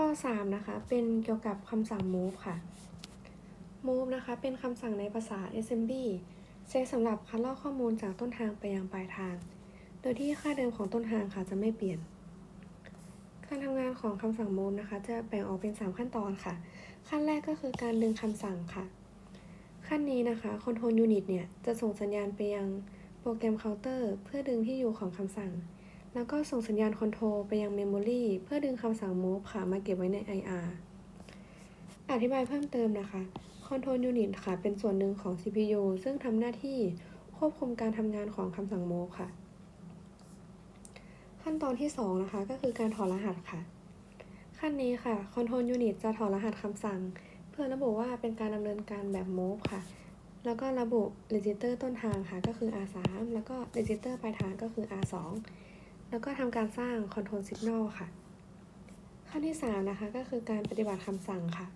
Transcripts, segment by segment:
ข้อ 3 นะคะ เป็นเกี่ยวกับคำสั่ง move ค่ะ move นะคะ เป็นคำสั่งในภาษา assembly ใช้สำหรับคัดลอกข้อมูลจากต้นทางไปยังปลายทาง โดยที่ค่าเดิมของต้นทางค่ะจะไม่เปลี่ยน การทำงานของคำสั่ง move นะคะ จะแบ่งออกเป็น 3 ขั้นตอนค่ะ ขั้นแรกก็คือการดึงคำสั่งค่ะ ขั้นนี้นะคะ control unit เนี่ย จะส่งสัญญาณไปยังโปรแกรมเคาน์เตอร์ เพื่อดึงที่อยู่ของคำสั่ง แล้วก็ส่งสัญญาณคอนโทรลไปยังเมมโมรีเพื่อดึงคำสั่ง move ค่ะ มาเก็บไว้ใน IR อธิบายเพิ่มเติมนะคะ Control Unit ค่ะ เป็นส่วนหนึ่งของ CPU ซึ่งทำหน้าที่ควบคุมการทำงานของคำสั่ง move ค่ะ ขั้นตอนที่ 2 นะคะ ก็คือการถอดรหัสค่ะ ขั้นนี้ค่ะ Control Unit จะถอดรหัสคำสั่ง เพื่อระบุว่าเป็นการดำเนินการแบบ move ค่ะ แล้วก็ระบุ register ต้นทางค่ะ ก็คือ R3 แล้วก็ register ปลายทางก็คือ R2 แล้วก็ทำการสร้าง Control Signal ค่ะ ขั้นที่ 3 นะคะ ก็คือการปฏิบัติคำสั่งค่ะ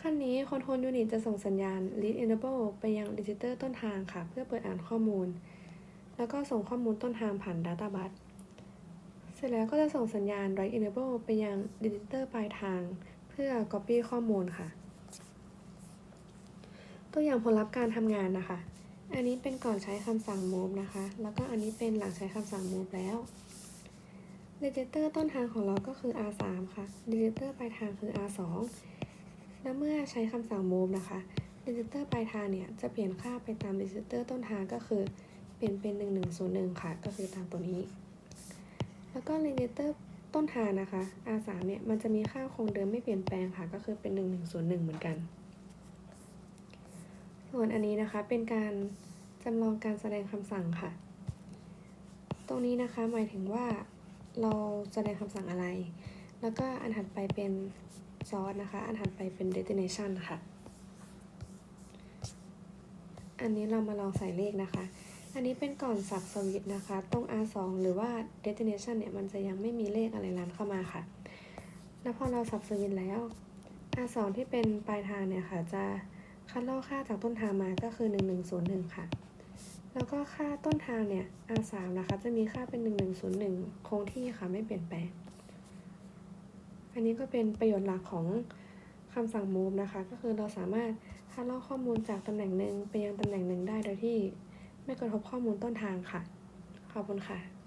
ขั้นนี้ Control Unit จะส่งสัญญาณ Read Enable ไปยัง Register ต้นทางค่ะ เพื่อเปิดอ่านข้อมูล แล้วก็ส่งข้อมูลต้นทางผ่าน Data Bus เสร็จแล้วก็จะส่งสัญญาณ Write Enable ไปยัง Register ปลายทาง เพื่อ Copy ข้อมูลค่ะ ตัวอย่างผลลัพธ์การทำงานนะคะ อันนี้เป็นก่อนใช้คำสั่ง move นะคะ แล้วก็อันนี้เป็นหลังใช้คำสั่ง move แล้ว register ต้นทางของเราก็คือ R3 ค่ะ register ปลายทางคือ R2 แล้วเมื่อใช้คำสั่ง move นะคะ register ปลายทางเนี่ยจะเปลี่ยนค่าไปตาม register ต้นทางก็คือเปลี่ยนเป็น 1101 ค่ะ ก็คือตามตัวนี้ แล้วก็ register ต้นทางนะคะ R3 เนี่ยมันจะมีค่าคงเดิมไม่เปลี่ยนแปลงค่ะ ก็คือเป็น 1101 เหมือนกัน ส่วนอันนี้นะคะเป็นการจำลองการแสดงคำสั่งค่ะ ตรงนี้นะคะหมายถึงว่าเราแสดงคำสั่งอะไร แล้วก็อันถัดไปเป็นซอสนะคะ อันถัดไปเป็น destination ค่ะ อันนี้เรามาลองใส่เลขนะคะ อันนี้เป็นก่อนสับสวิตนะคะ ตรง R2 หรือว่า destination เนี่ยมันจะยังไม่มีเลขอะไรรันเข้ามาค่ะ แล้วพอเราสับสวิตแล้ว R2 ที่เป็นปลายทางเนี่ยค่ะจะ คัดลอกค่าจากต้นทางมาก็คือ 1101 ค่ะ แล้วก็ค่าต้นทางเนี่ย R3 นะคะจะมีค่าเป็น 1101 คงที่ค่ะไม่เปลี่ยนแปลง อันนี้ก็เป็นประโยชน์หลักของคำสั่ง move นะคะ ก็คือเราสามารถคัดลอกข้อมูลจากตำแหน่งหนึ่งไปยังตำแหน่งหนึ่งได้โดยที่ไม่กระทบข้อมูลต้นทางค่ะ ขอบคุณค่ะ